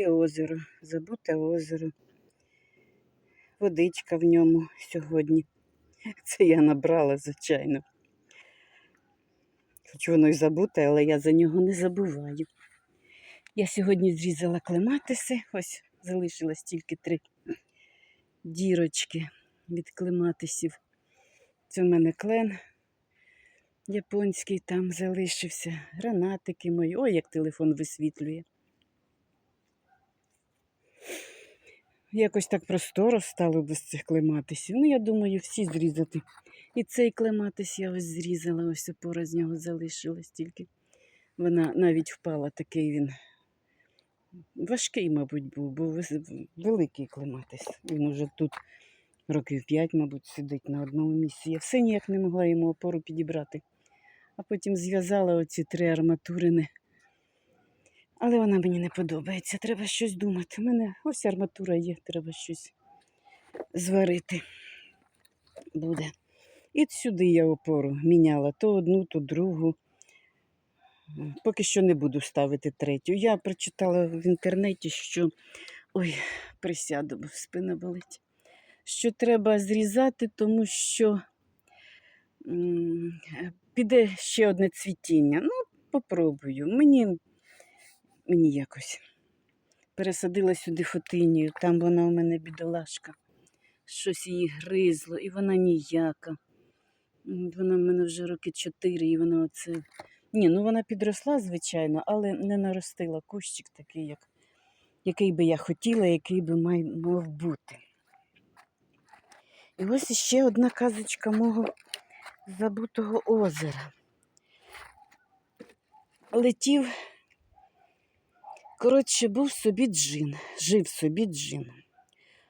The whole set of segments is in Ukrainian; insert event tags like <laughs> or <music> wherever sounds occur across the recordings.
є озеро, забуте озеро. Водичка в ньому сьогодні. <laughs> Це я набрала, звичайно. Хоч воно й забуте, але я за нього не забуваю. Я сьогодні зрізала клематиси, ось залишилось тільки три дірочки від клематисів. Це в мене клен японський там залишився, гранатики мої. Ой, як телефон висвітлює. Якось так просторо стало без цих клематисів. Ну, я думаю, всі зрізати. І цей клематис я ось зрізала, ось опора з нього залишилась тільки. Вона навіть впала, такий він важкий, мабуть, був, бо великий клематис. Він уже тут років п'ять, мабуть, сидить на одному місці. Я все ніяк не могла йому опору підібрати. А потім зв'язала оці три арматурини. Але вона мені не подобається. Треба щось думати. У мене ось арматура є, треба щось зварити буде. І сюди я опору міняла то одну, то другу. Поки що не буду ставити третю. Я прочитала в інтернеті, що ой, присяду, бо спина болить. Що треба зрізати, тому що е, піде ще одне цвітіння. Ну, попробую. Мені, мені якось пересадила сюди фотинію, там вона у мене бідолашка. Щось її гризло, і вона ніяка. Вона в мене вже роки чотири, і вона оце. Ні, ну вона підросла, звичайно, але не наростила кущик такий, як, який би я хотіла, який би май, мав бути. І ось іще одна казочка мого забутого озера. Летів, коротше, був собі джин, жив собі джин.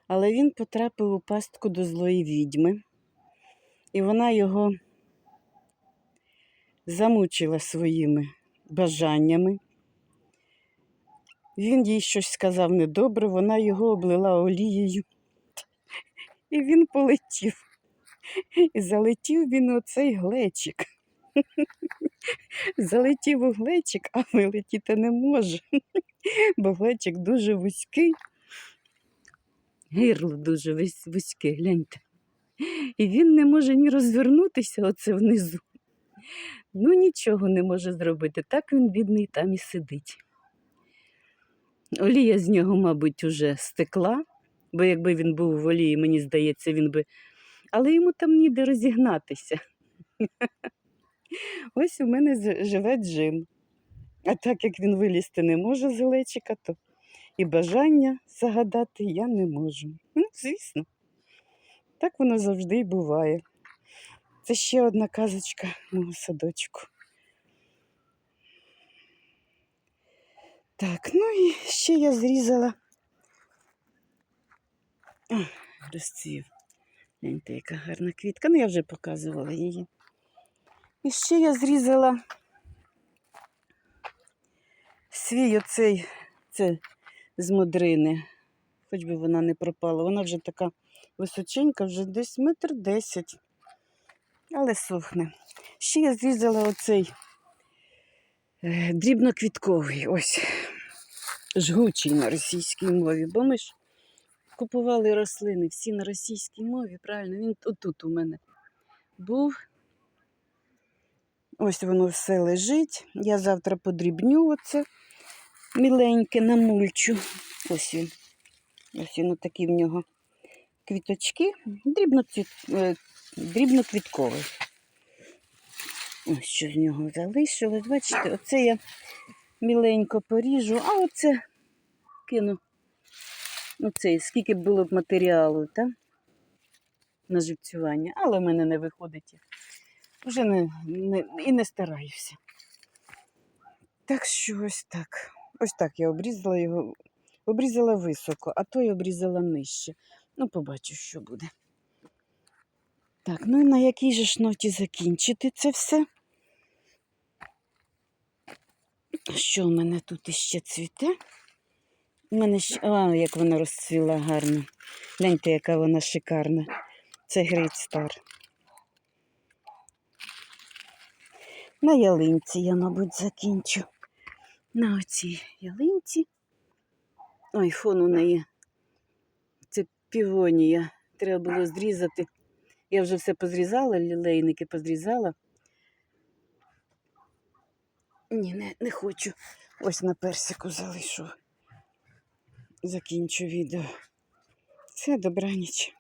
Але він потрапив у пастку до злої відьми, і вона його замучила своїми бажаннями. Він їй щось сказав недобре, вона його облила олією. І він полетів. І залетів він у цей глечик. Залетів у глечик, а вилетіти не може, бо глечик дуже вузький. Гирло дуже вузьке, гляньте. І він не може ні розвернутися оце внизу. Ну, нічого не може зробити. Так він, бідний, там і сидить. Олія з нього, мабуть, уже стекла, бо якби він був в олії, мені здається, він би. Але йому там ніде розігнатися. Ось у мене живе Джим. А так як він вилізти не може з глечика, то і бажання загадати я не можу. Ну, звісно, так воно завжди і буває. Це ще одна казочка мого садочку. Так, ну і ще я зрізала. О, розцвів. Гляньте, яка гарна квітка. Ну, я вже показувала її. І ще я зрізала свій оцей, це з модрини. Хоч би вона не пропала. Вона вже така височенька, вже десь метр десять. Але сохне. Ще я зрізала оцей е, дрібноквітковий, ось жгучий на російській мові, бо ми ж купували рослини всі на російській мові, правильно? Він отут у мене був. Ось воно все лежить. Я завтра подрібню оце міленьке намульчу. Ось він. Ось він такі в нього квіточки. Е, Дрібноквітковий. Ось що з нього залишилось. Бачите, оце я міленько поріжу, а оце кину. Оце, скільки б було б матеріалу, так? На живцювання, але в мене не виходить. Вже не, не, і не стараюся. Так що ось так. Ось так я обрізала його. Обрізала високо, а той обрізала нижче. Ну, побачу, що буде. Так, ну і на якій же ж ноті закінчити це все? Що в мене тут іще цвіте? У мене ще... А, як вона розцвіла гарно. Гляньте, яка вона шикарна. Це Great Star. На ялинці я, мабуть, закінчу. На оцій ялинці Ой, фон у неї. Це півонія. Треба було зрізати. Я вже все позрізала, лілейники позрізала. Ні, не, не хочу. Ось на персику залишу. Закінчу відео. Все, добраніч.